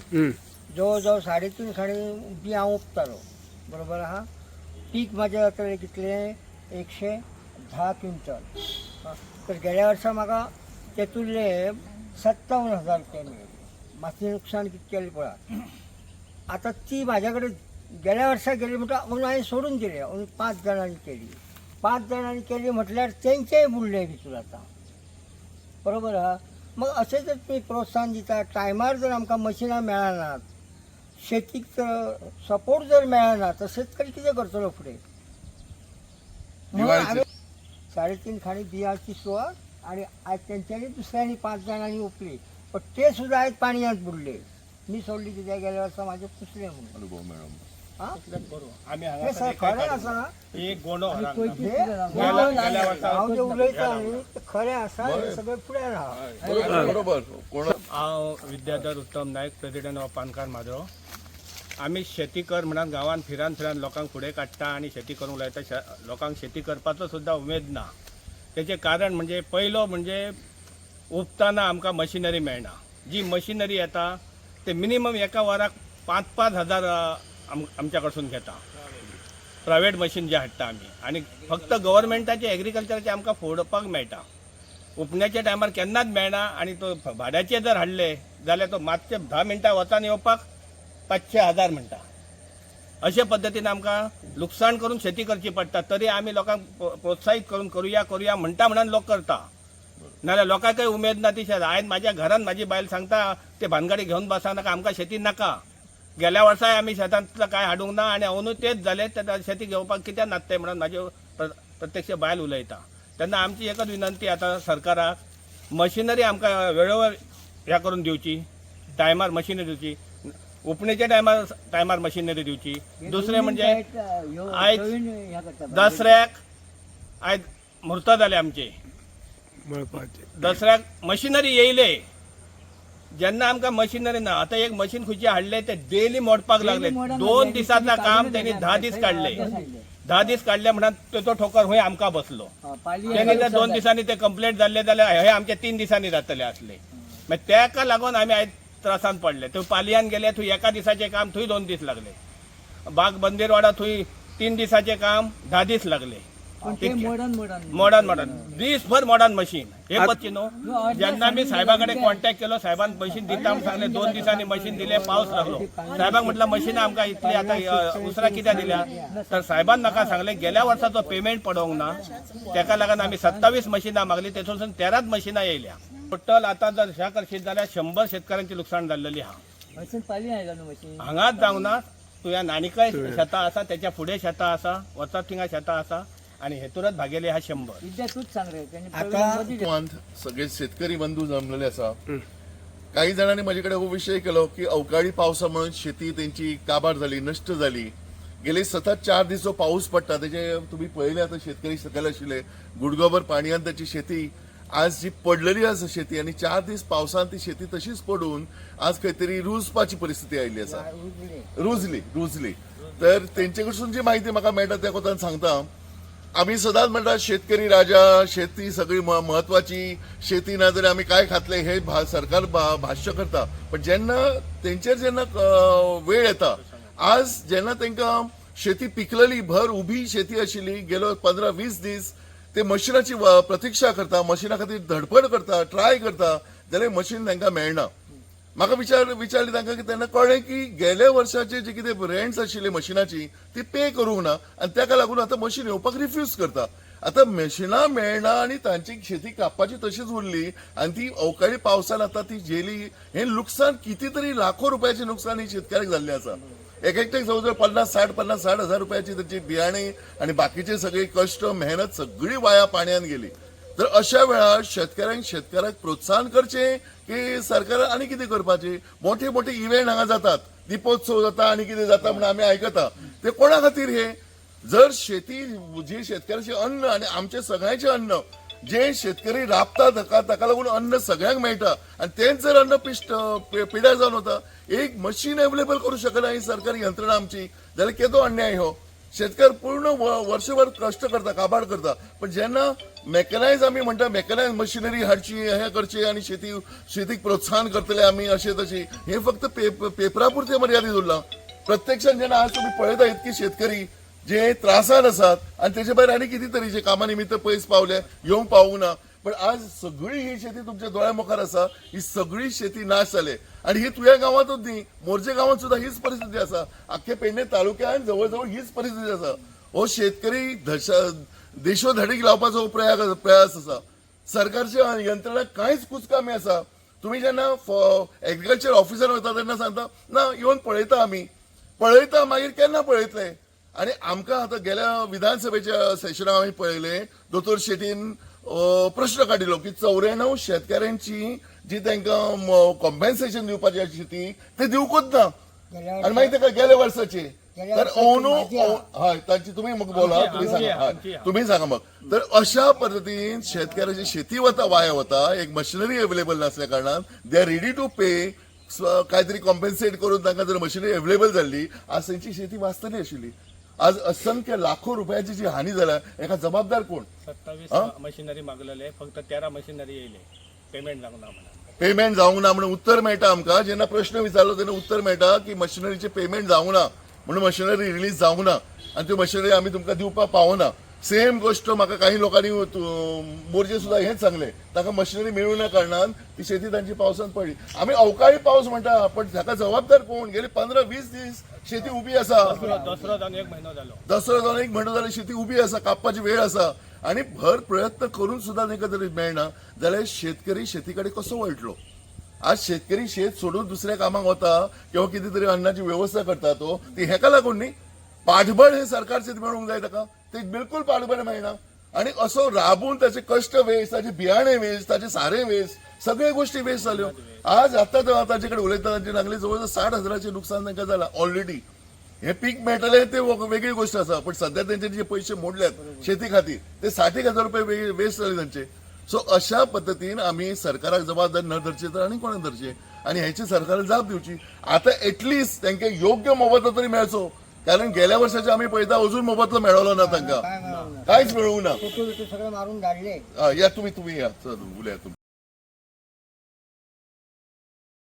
जाणं जवळ जावा जवळजवळ साडेतीन खाडी बी हांव उपतालो बरोबर आहा पीक म्हाजें जातालें कितलें? एकशे धा क्विंटल. तर गेल्या वर्सा म्हाका तेतुरले सत्तावन हजार रुपया मेळ्ळे मातशें नुकसाण कितें केलें पळय आतां ती म्हाज्या कडेन गेल्या वर्सा गेली म्हणटा म्हणून हांवें सोडून दिले अंदू पांच जाणांनी केली. पांच जाणांनी केली म्हटल्यार तेंचेय बुडले भितर आतां बरोबर आहा मग जर तुमी प्रोत्साहन दिता टायमार जर आमकां मशिनां मेळनात शेतीक जर सपोर्ट जर मेळना तर शेतकरी कितें करतलो फुडें? म्हणून हांवें साडेतीन खाणी बियाची सुवात आणि आज तेंच्यांनी दुसऱ्यांनी पांच जाणांनी ओपली. पण ते सुद्धा आयज पाणयात बुडले. मी सोडली कित्याक गेल्या वर्सा म्हाजें पुसलें म्हणून. अनुभव मेळो हा आम्ही हे सर खरें एक गोंडो हे हांव जे उलयता न्ही. ते खरें आसा हे सगळें फुडें राहा. बरोबर बरोबर. कोण? हांव विद्याधर उत्तम नायक प्रेसिडेंट ऑफ पानकार माजरो आमी शेती कर म्हणून गांवांत फिरान फिरान लोकांक फुडें काडटा आनी शेती करूंक लायता. शे- लोकांक शेती करपाचो सुद्दां उमेद ना. तेचें कारण म्हणजे पयलो म्हणजे उपताना आमकां मशिनरी मेळना. जी मशिनरी येता ते मिनिमम एका वराक पांच पांच हजार अ, आम आमच्या कडसून घेता. प्रायवेट मशीन जे हाडटा आमी आनी फक्त गव्हर्मेंटाचे एग्रीकल्चराचे आमकां फोडपाक मेळटा. उपण्याच्या टायमार केन्नाच मेळना आनी तो भाड्याचे जर हाडले जाल्यार तो मातशे धा मिनटां वचान येवपाक पांचशे हजार म्हणटा. अशे पद्दतीन आमकां लुकसाण करून शेती करची पडटा. तरी आमी लोकांक प्रोत्साहीत करून करुया करुया म्हणटा म्हणून लोक करता. नाल्यार लोकांकय उमेद ना ती शेत. आयज म्हाज्या घरान म्हाजी बायल सांगता ते भानगडी घेवन बसा नाका आमकां शेती नाका. गेल्या वर्साय आमी शेतांतलं काय हाडूंक ना आनी अंदू तेच जाले ते शेती घेवपाक कित्याक नासते म्हणून म्हाजे प्र- प्रत्यक्ष बायल उलयता. तेन्ना आमची एकच विनंती आतां सरकाराक मशिनरी आमकां वेळोवेळ ह्या करून दिवची टायमार मशिनरी दिवची उपणेच्या टायमार टायमार मशिनरी दिवची. दुसरें म्हणजे आयज दसऱ्याक आयज म्हूर्त जाले आमचे. दसऱ्याक मशिनरी येयले जेन्ना आमकां मशिनरी ना आतां एक मशीन खंयचे हाडले ते डेली मोडपाक लागले दोन दिसाचा काम त्यांनी धा दीस काडले धा दीस काडले म्हणून तो ठोकर खंय आमकां बसलो. त्यांनी जर दोन दिसांनी ते कंप्लेंट जाल्ले जाल्यार हे आमचे तीन दिसांनी जातले असले. मागीर तेका लागून आमी आयज त्रासान पडले. थंय पालयान गेले थंय एका दिसाचें काम थंय दोन दीस लागले. बाग बंदेरवाडा थंय तीन दिसाचें काम धा दीस लागले. मॉडर्न मॉडर्न मॉडर्न मॉडर्न दिसभर मॉडर्न मशीन हे पत्ती न्हू जेन्ना मी साहेबाकडे कॉन्टॅक्ट केलो साहेबान मशीन दिता म्हणून सांगले दोन दिसांनी मशीन दिले पावस लागलो. साहेबाक म्हटलं मशीन आमकां इतली आता उसरा कित्याक दिल्या? तर साहेबान म्हाका सांगले गेल्या वर्साचो पेमेंट पडोंक ना तेका लागून आमी सत्तावीस मशिनां मागली तेतून तेराच मशिनां येयल्या टोटल आता जर ह्या करशीत जाल्यार शंबर शेतकऱ्यांची लुकसाण जाल्लेली आहा हांगाच जावंक ना तुया नानिकाय शेतां आसा तेच्या फुडें शेतां आसा वचत थिंगा शेतां आसा आनी हेतूरच भागेली हा शंबर विद्या तूच सांग रे त्यांनी आता प्रवीण मोदी गांवांत सगळे शेतकरी बंधू जमलेले आसा काही जणांनी माझे कडेन हो विषय केलो की अवकाळी पावसामुळे शेती त्यांची काबार झाली नष्ट झाली. गेले सतत चार दीस जो पाऊस पडटा त्याचे तुम्ही पहिले आता शेतकरी सकयल आशिल्ले गुडगोबर पाणयान त्याची शेती. आज जी पडलेली आसा शेती आणि चार दीस पावसान ती शेती तशीच पडून आज काहीतरी रुजपाची परिस्थिती आयिल्ली आसा. रुजली. रुजली तर तेंचे कडसून जी माहिती म्हाका मेळटा त्या कोतान सांगता. आम्ही सदांच म्हणतात शेतकरी राजा शेती सगळी महत्वाची. शेती ना जाल्यार आमी काय खातले हे भा- सरकार भा- भाश्य करता. पण जेन्ना तेंचेर जेन्ना वेळ येता आज जेन्ना तांकां शेती पिकलेली भर उभी शेती आशिल्ली गेलो पंदरा वीस दीस ते मशिनाची प्रतीक्षा करता मशिना खातीर धडपड करता ट्राय करता जाल्यार मशीन तांकां मेळना म्हाका विचार विचारली तांकां की तेन्ना कळ्ळें की गेल्या वर्साचे जे कितें रेंट्स आशिल्ले मशिनाची ती पे करूंक ना. आनी ताका लागून आतां मशीन येवपाक रिफ्यूज करता. आतां मशिनां मेळना आनी तांची शेती कापपाची तशीच उरली आनी ती अवकाळी पावसान आतां ती जेली हे लुकसाण किती तरी लाखो रुपयाचे नुकसान ही शेतकऱ्याक जाल्लें आसा एक एकट्याक जवळ जवळ पन्नास साठ पन्नास साठ हजार रुपयाची त्याची बियाणे आणि बाकीचे सगळे कष्ट मेहनत सगळी वाया पाण्यात गेली. तर अशा वेळार शेतकऱ्यांक शेतकऱ्याक प्रोत्साहन करचे की सरकार आनी कितें करपाचे? मोठे मोठे इव्हेंट हांगा जातात. दिपोत्सव जाता आनी कितें जाता म्हणून आमी आयकता ते कोणा खातीर हे? जर शेती जी शेतकऱ्याचे अन्न आनी आमचे सगळ्यांचे अन्न जे शेतकरी राबता ताका ताका लागून अन्न सगळ्यांक मेळटा आनी तेच जर अन्न पिश्ट पिड्यार जावन वता एक मशीन अवेलेबल करूं शकना ही सरकारी यंत्रणा आमची. जाल्यार केदो अन्याय हो? शेतकार पूर्ण व- वर्षभर कष्ट करता काबाड करता. पण जेन्ना मेकनायज आमी म्हणटा मॅकनायज मशिनरी हाडची हे करची आणि शेती शेतीक प्रोत्साहन करतले आमी अशें तशें हे फक्त पेप- पेपरा मर्यादित उरलां प्रत्यक्षात जेन्ना आज तुम्ही पळयता इतकी शेतकरी जे त्रासान आसात आणि त्याच्या भायर आनी किती तरेचे कामा निमित्त पयस पावले येवंक पावूंक ना पण आज सगळी ही शेती तुमच्या दोळ्या मुखार आसा ही सगळी शेती नाश जाले आणि ही तुझ्या गांवांतूच न्ही मोर्जे गांवांत सुद्धा हीच परिस्थिती आसा अख्खे पेडणे तालुक्यात जवळ हीच परिस्थिती आसा हो शेतकरी देशो देशोधडीक लावपाचो हो प्रयास प्रयास आसा सरकारच्या यंत्रणा कांयच कुचकामी आसा तुम्ही जेन्ना एग्रीकल्चर ऑफिसर वता तेन्ना सांगता ना येवन पळयता आमी पळयता मागीर केन्ना पळयतले? आणि आमकां आतां गेल्या विधानसभेच्या सेशनाक आमी पळयले दोतोर शेटीन प्रश्न काडिल्लो की चौऱ्याण्णव शेतकऱ्यांची जी तांकां कॉम्पेन्सेशन दिवपाची आशिल्ली ती ते? दिवकूच ना आणि मागीर ताका गेल्या वर्साचे तर ओनो. हय तांची तुम्ही मग बोला आमची सांगा हय. तुम्ही सांगा मग. तर अशा पद्धतीन शेतकऱ्याची शेती वता वाया वता एक मशिनरी अवेलेबल नसल्या कारणान they are ready to pay काहीतरी कॉम्पेन्सेट करून तांकां जर मशिनरी अवेलेबल जाल्ली आज तांची शेती वाचतली आशिल्ली आज असंख्य लाखो रुपयाची जी हानी जाल्या एका जबाबदार कोण? सत्तावीस हा? मशिनरी मागलेले फक्त तेरा मशिनरी येयले पेमेंट लागना म्हणून पेमेंट जावंक ना म्हणून उत्तर मेळटा आमकां. जेन्ना प्रश्न विचारलो तेन्ना उत्तर मेळटा की मशिनरीचे पेमेंट जावंक ना म्हणून मशिनरी रिलीज जावंक ना आनी त्यो मशिनरी आमी तुमकां दिवपाक पावना सेम गोश्ट म्हाका काही लोकांनी मोर्चे सुद्धा हेच सांगले. ताका मशिनरी मेळूं ना कारणान ती शेती तांची पावसान पडली. आमी अवकाळी पावस म्हणटा पण ताका जबाबदार कोण? गेले पंदरा वीस दीस शेती उबी आसा दसरो जावन एक म्हयनो जालो दसरो जावन एक शेती उबी आसा कापपाची वेळ आसा आणि भर प्रयत्न करून सुद्धा तांकां जरी मेळना जाल्यार शेतकरी शेती कडेन कसो वळटलो? आज शेतकरी शेत सोडून दुसऱ्या कामाक वता किंवा कितें तरी अन्नाची व्यवस्था करता तो ती हेका लागून न्ही? पाठबळ हे सरकारचे मेळूंक जाय ताका ते बिलकुल पाठबळ मेळना आणि असो राबून त्याचे कष्ट वेस्ट ताचे बियाणे वेस्ट ताचे सारे वेस्ट सगळे गोष्टी वेस्ट जाल्यो हो. आज आता जेव्हा ताचे कडेन उलयता तांचे लागले जवळ साठ हजाराचे नुकसान तांकां जालां ऑलरेडी हे पीक मेळटले ते वेगळी गोष्ट आसा पण सध्या त्यांचे जे पैसे मोडल्यात शेती खातीर ते साठीक हजार रुपये वेस्ट जाले तांचे सो अशा पद्दतीन आमी सरकाराक जबाबदारी न धरचे तर आनी कोणाक धरचे? आणि ह्याची सरकाराक जाप दिवची. आता एटलिस्ट त्यांना योग्य मोबदला तरी मेळचो कारण गेल्या वर्षाचे आमी पळयता अजून मोबदलो मेळलो ना तांकां मिळवलं कांयच मेळूंक ना सगळे मारून धाडले या तुम्ही तुम्ही या. चल उलया तुम्ही.